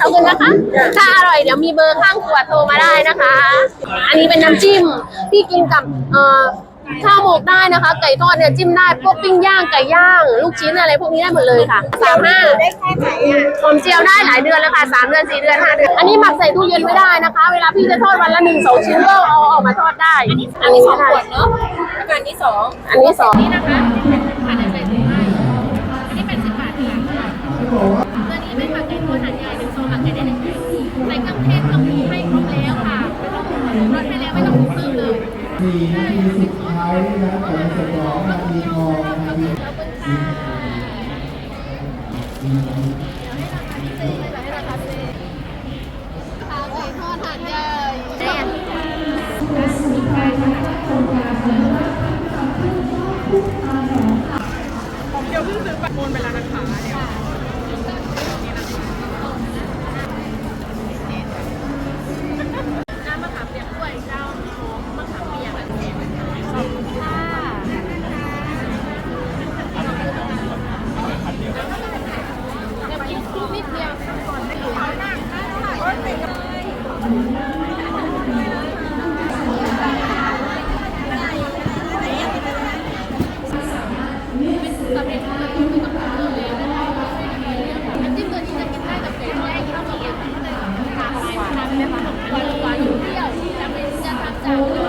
ขอบคุณนะคะ ถ้าอร่อยเดี๋ยวมีเบอร์ข้างขวดโทรมาได้นะคะ อันนี้เป็นน้ำจิ้มที่กินกับเอ่อข้าวหมกได้นะคะ ไก่ทอดเนี่ยจิ้มได้พวกปิ้งย่างไก่ย่าง ลูกชิ้นอะไรพวกนี้ได้หมดเลยค่ะสามห้าได้แค่ไหนอะผมเจียวได้หลายเดือนแล้วค่ะสามเดือนสี่เดือนห้าเดือนอันนี้หมักใส่ตู้เย็นไม่ได้นะคะ เวลาพี่จะทอดวันละหนึ่งสองชิ้นก็เอาออกมาทอดได้ อันนี้อันนี้ไม่ได้เนาะแล้วก็อันที่สองอันนี้สองนี่นะคะ สี่นาทีสุดท้ายนะผมจะบอกนาทีทองนาทีผมเดี๋ยวเพิ่งซื้อประมูลไปแล้วนะคะเดี๋ยว 않고